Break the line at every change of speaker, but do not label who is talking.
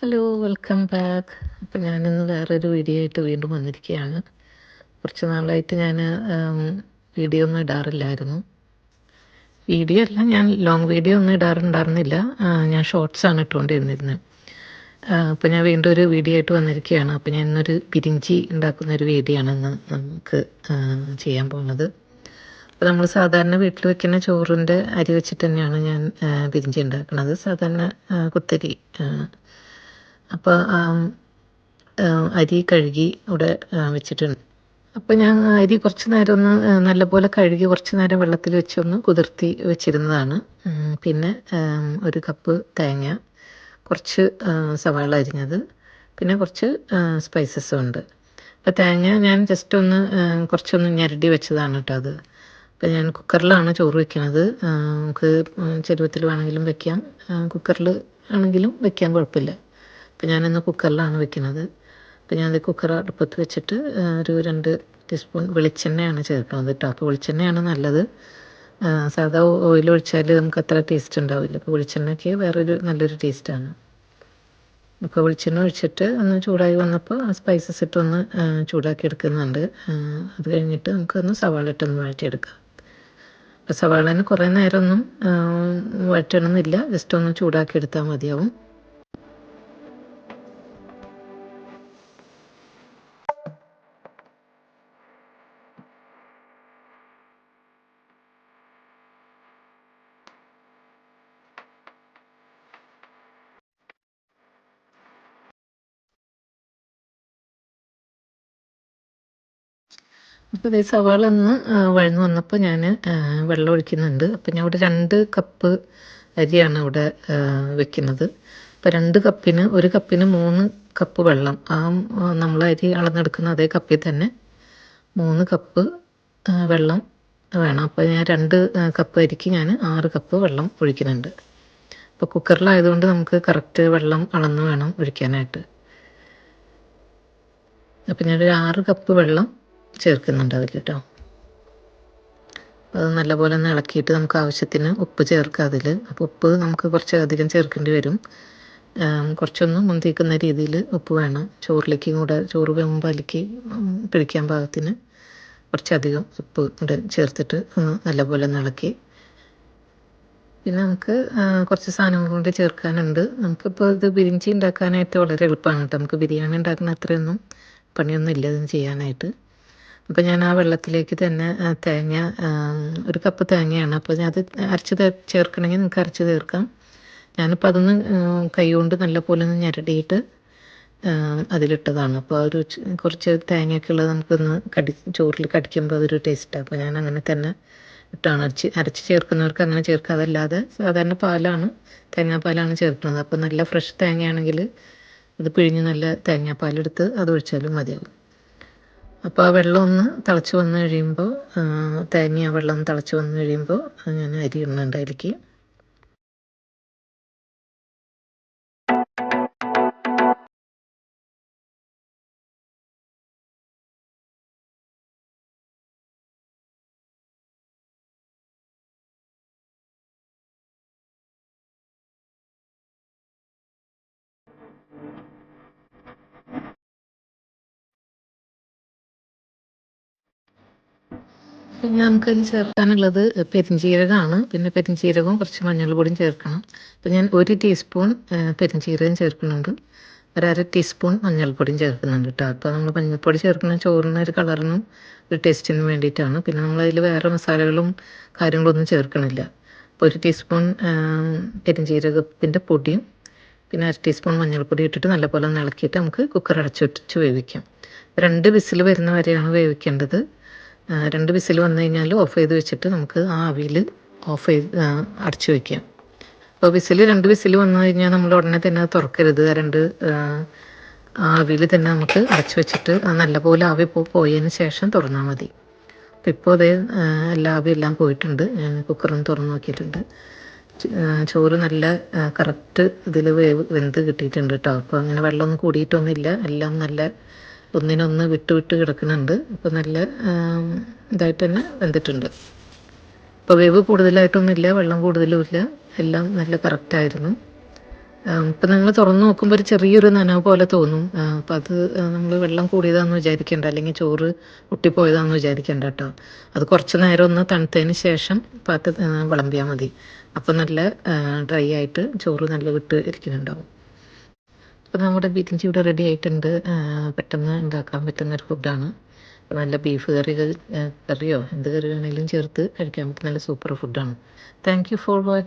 Hello welcome back അപ്പം ഞാനിന്ന് വേറൊരു വീഡിയോ ആയിട്ട് വീണ്ടും വന്നിരിക്കുകയാണ്. കുറച്ച് നാളായിട്ട് ഞാൻ വീഡിയോ ഒന്നും ഇടാറില്ലായിരുന്നു. വീഡിയോ അല്ല ഞാൻ ലോങ് വീഡിയോ ഒന്നും ഇടാറുണ്ടായിരുന്നില്ല. ഞാൻ ഷോർട്സാണ് ഇട്ടുകൊണ്ടിരുന്നിരുന്നത് അപ്പോൾ ഞാൻ വീണ്ടും ഒരു വീഡിയോ ആയിട്ട് വന്നിരിക്കുകയാണ്. അപ്പോൾ ഞാൻ ഇന്നൊരു പിരിഞ്ചി ഉണ്ടാക്കുന്ന ഒരു വീഡിയോ ആണ് ഇന്ന് നമുക്ക് ചെയ്യാൻ പോകുന്നത് അപ്പോൾ നമ്മൾ സാധാരണ വീട്ടിൽ വെക്കുന്ന ചോറിന്റെ അരി വെച്ചിട്ട് തന്നെയാണ് ഞാൻ പിരിഞ്ചി ഉണ്ടാക്കുന്നത് സാധാരണ കുത്തരി അപ്പോൾ അരി കഴുകി ഇവിടെ വെച്ചിട്ടുണ്ട്. അപ്പോൾ ഞാൻ അരി കുറച്ച് നേരം ഒന്ന് നല്ലപോലെ കഴുകി കുറച്ച് നേരം വെള്ളത്തിൽ വെച്ചൊന്ന് കുതിർത്തി വെച്ചിരുന്നതാണ്. പിന്നെ ഒരു കപ്പ് തേങ്ങ കുറച്ച് സവാള അരിഞ്ഞത് പിന്നെ കുറച്ച് സ്പൈസസും ഉണ്ട്. അപ്പോൾ തേങ്ങ ഞാൻ ജസ്റ്റ് ഒന്ന് കുറച്ചൊന്ന് ഞെരടി വെച്ചതാണ് കേട്ടോ അത്. അപ്പോൾ ഞാൻ കുക്കറിലാണ് ചോറ് വെക്കുന്നത് നമുക്ക് ചെരുവത്തിൽ വേണമെങ്കിലും വെക്കാം. കുക്കറിൽ ആണെങ്കിലും വെക്കാൻ കുഴപ്പമില്ല. അപ്പോൾ ഞാനിന്ന് കുക്കറിലാണ് വെക്കുന്നത്. അപ്പോൾ ഞാനത് കുക്കർ അടുപ്പത്ത് വെച്ചിട്ട് ഒരു രണ്ട് ടീസ്പൂൺ വെളിച്ചെണ്ണയാണ് ചേർക്കുന്നത് കേട്ടോ അപ്പോൾ വെളിച്ചെണ്ണയാണ് നല്ലത്. സാധാ ഓയിൽ ഒഴിച്ചാൽ നമുക്ക് അത്ര ടേസ്റ്റ് ഉണ്ടാവില്ല. അപ്പോൾ വെളിച്ചെണ്ണയ്ക്ക് വേറൊരു നല്ലൊരു ടേസ്റ്റാണ് അപ്പോൾ വെളിച്ചെണ്ണ ഒഴിച്ചിട്ട് ഒന്ന് ചൂടായി വന്നപ്പോൾ ആ സ്പൈസസ് ഇട്ടൊന്ന് ചൂടാക്കി എടുക്കുന്നുണ്ട്. അത് കഴിഞ്ഞിട്ട് നമുക്കൊന്ന് സവാള ഇട്ടൊന്ന് വഴറ്റിയെടുക്കാം. അപ്പോൾ സവാളന് കുറേ നേരമൊന്നും വഴറ്റണമെന്നില്ല ജസ്റ്റ് ഒന്ന് ചൂടാക്കി എടുത്താൽ മതിയാവും. അപ്പോൾ ഈ സവാള ഒന്ന് വഴന്ന് വന്നപ്പോൾ ഞാൻ വെള്ളം ഒഴിക്കുന്നുണ്ട്. അപ്പോൾ ഞാൻ ഇവിടെ രണ്ട് കപ്പ് അരിയാണ് ഇവിടെ വെക്കുന്നത്. അപ്പോൾ രണ്ട് കപ്പിന് ഒരു കപ്പിന് മൂന്ന് കപ്പ് വെള്ളം. ആ നമ്മൾ അരി അളന്നെടുക്കുന്ന അതേ കപ്പിൽ തന്നെ മൂന്ന് കപ്പ് വെള്ളം വേണം. അപ്പോൾ ഞാൻ രണ്ട് കപ്പ് അരിക്ക് ഞാൻ ആറ് കപ്പ് വെള്ളം ഒഴിക്കുന്നുണ്ട്. അപ്പോൾ കുക്കറിലായതുകൊണ്ട് നമുക്ക് കറക്റ്റ് വെള്ളം അളന്ന് വേണം ഒഴിക്കാനായിട്ട്. അപ്പോൾ ഞാനൊരു ആറ് കപ്പ് വെള്ളം ചേർക്കുന്നുണ്ട് അതിൽ കേട്ടോ. അത് നല്ലപോലെ ഒന്ന് ഇളക്കിയിട്ട് നമുക്ക് ആവശ്യത്തിന് ഉപ്പ് ചേർക്കാം അതിൽ അപ്പോൾ ഉപ്പ് നമുക്ക് കുറച്ച് അധികം ചേർക്കേണ്ടി വരും. കുറച്ചൊന്ന് മുന്തിക്കുന്ന രീതിയിൽ ഉപ്പ് വേണം. ചോറിലേക്ക് കൂടെ ചോറ് വെമ്പ് അതിലേക്ക് പിടിക്കാൻ പാകത്തിന് കുറച്ചധികം ഉപ്പ് കൂടെ ചേർത്തിട്ട് നല്ലപോലെ ഒന്ന് ഇളക്കി. പിന്നെ നമുക്ക് കുറച്ച് സാധനങ്ങൾ കൂടി ചേർക്കാനുണ്ട്. നമുക്കിപ്പോൾ ഇത് ബിരിഞ്ചി ഉണ്ടാക്കാനായിട്ട് വളരെ എളുപ്പമാണ് കേട്ടോ. നമുക്ക് ബിരിയാണി ഉണ്ടാക്കുന്ന അത്രയൊന്നും പണിയൊന്നും ഇല്ല ഇത് ചെയ്യാനായിട്ട്. അപ്പോൾ ഞാൻ ആ വെള്ളത്തിലേക്ക് തന്നെ തേങ്ങ ഒരു കപ്പ് തേങ്ങയാണ്. അപ്പോൾ ഞാൻ അത് അരച്ച് ചേർക്കണമെങ്കിൽ നിങ്ങൾക്ക് അരച്ച് ചേർക്കാം ഞാനിപ്പോൾ അതൊന്ന് കൈകൊണ്ട് നല്ലപോലെ ഒന്ന് ഞെരടിയിട്ട് അതിലിട്ടതാണ്. അപ്പോൾ ഒരു കുറച്ച് തേങ്ങയൊക്കെ ഉള്ളത് നമുക്കൊന്ന് കടി ചോറിൽ കടിക്കുമ്പോൾ അതൊരു ടേസ്റ്റാണ് അപ്പോൾ ഞാൻ അങ്ങനെ തന്നെ ഇട്ടാണ്. അരച്ച് അരച്ച് ചേർക്കുന്നവർക്ക് അങ്ങനെ ചേർക്കുക അതല്ലാതെ സാധാരണ പാലാണ് തേങ്ങാപ്പാലാണ് ചേർക്കുന്നത്. അപ്പോൾ നല്ല ഫ്രഷ് തേങ്ങയാണെങ്കിൽ അത് പിഴിഞ്ഞ് നല്ല തേങ്ങാപ്പാലെടുത്ത് അത് ഒഴിച്ചാലും മതിയാകും അപ്പോൾ ആ വെള്ളം ഒന്ന് തിളച്ച് വന്ന് കഴിയുമ്പോൾ തേങ്ങ വെള്ളം തിളച്ച് വന്ന് കഴിയുമ്പോൾ ഞാൻ അരി ഇടുന്നുണ്ട് അതിലേക്ക്. നമുക്കതിൽ ചേർക്കാനുള്ളത് പെരിഞ്ചീരകമാണ്. പിന്നെ പെരിഞ്ചീരകവും കുറച്ച് മഞ്ഞൾപ്പൊടിയും ചേർക്കണം. അപ്പം ഞാൻ ഒരു ടീസ്പൂൺ പെരിഞ്ചീരകം ചേർക്കുന്നുണ്ട്. ഒരര ടീസ്പൂൺ മഞ്ഞൾപ്പൊടിയും ചേർക്കുന്നുണ്ട് കേട്ടോ. അപ്പോൾ നമ്മൾ മഞ്ഞൾപ്പൊടി ചേർക്കുന്ന ചോറിന് ഒരു കളറിനും ഒരു ടേസ്റ്റിനും വേണ്ടിയിട്ടാണ്. പിന്നെ നമ്മൾ അതിൽ വേറെ മസാലകളും കാര്യങ്ങളൊന്നും ചേർക്കണില്ല. അപ്പോൾ ഒരു ടീസ്പൂൺ പെരിഞ്ചീരകത്തിന്റെ പൊടിയും പിന്നെ അര ടീസ്പൂൺ മഞ്ഞൾപ്പൊടി ഇട്ടിട്ട് നല്ലപോലെ ഒന്ന് ഇളക്കിയിട്ട് നമുക്ക് കുക്കർ അടച്ചു വേവിക്കാം. രണ്ട് വിസിൽ വരുന്ന വരെയാണ് വേവിക്കേണ്ടത്. രണ്ട് വിസിൽ വന്നു കഴിഞ്ഞാൽ ഓഫ് ചെയ്ത് വെച്ചിട്ട് നമുക്ക് ആ ആവിയിൽ ഓഫ് ചെയ്ത് അടച്ചു വയ്ക്കാം. അപ്പോൾ വിസിൽ രണ്ട് വിസിൽ വന്നു കഴിഞ്ഞാൽ നമ്മൾ ഉടനെ തന്നെ തുറക്കരുത്. രണ്ട് ആവിയിൽ തന്നെ നമുക്ക് അടച്ചു വെച്ചിട്ട് നല്ലപോലെ ആവി പോയതിന് ശേഷം തുറന്നാൽ മതി. അപ്പോൾ ഇപ്പോൾ അതേ എല്ലാ ആവി എല്ലാം പോയിട്ടുണ്ട്. ഞാൻ കുക്കറും തുറന്ന് നോക്കിയിട്ടുണ്ട്. ചോറ് നല്ല കറക്റ്റ് ഇതിൽ വേവ് വെന്ത് കിട്ടിയിട്ടുണ്ട് കേട്ടോ. അപ്പോൾ അങ്ങനെ വെള്ളമൊന്നും കൂടിയിട്ടൊന്നുമില്ല. എല്ലാം നല്ല ഒന്നിനൊന്ന് വിട്ട് വിട്ട് കിടക്കുന്നുണ്ട്. അപ്പോൾ നല്ല ഇതായിട്ട് തന്നെ വെന്തിട്ടുണ്ട് ഇപ്പോൾ വേവ് കൂടുതലായിട്ടൊന്നുമില്ല വെള്ളം കൂടുതലും ഇല്ല. എല്ലാം നല്ല കറക്റ്റായിരുന്നു ഇപ്പം നിങ്ങൾ തുറന്ന് നോക്കുമ്പോൾ ഒരു ചെറിയൊരു നനവ് പോലെ തോന്നും. അപ്പം അത് നമ്മൾ വെള്ളം കൂടിയതാണെന്ന് വിചാരിക്കേണ്ട. അല്ലെങ്കിൽ ചോറ് ഒട്ടിപ്പോയതാന്ന് വിചാരിക്കേണ്ട കേട്ടോ. അത് കുറച്ച് നേരം ഒന്ന് തണുത്തതിന് ശേഷം പാത്ര വിളമ്പിയാൽ മതി. അപ്പം നല്ല ഡ്രൈ ആയിട്ട് ചോറ് നല്ല വിട്ട് ഇരിക്കുന്നുണ്ടാവും. അപ്പോൾ നമ്മുടെ വീട്ടിൽ ഇവിടെ റെഡി ആയിട്ടുണ്ട്. പെട്ടെന്ന് ഉണ്ടാക്കാൻ പറ്റുന്ന ഒരു ഫുഡാണ് നല്ല ബീഫ് കറി കറിയോ എന്ത് കറി വേണമെങ്കിലും ചേർത്ത് കഴിക്കാൻ പറ്റുന്ന നല്ല സൂപ്പർ ഫുഡാണ് താങ്ക് യു ഫോർ വാച്ചിങ്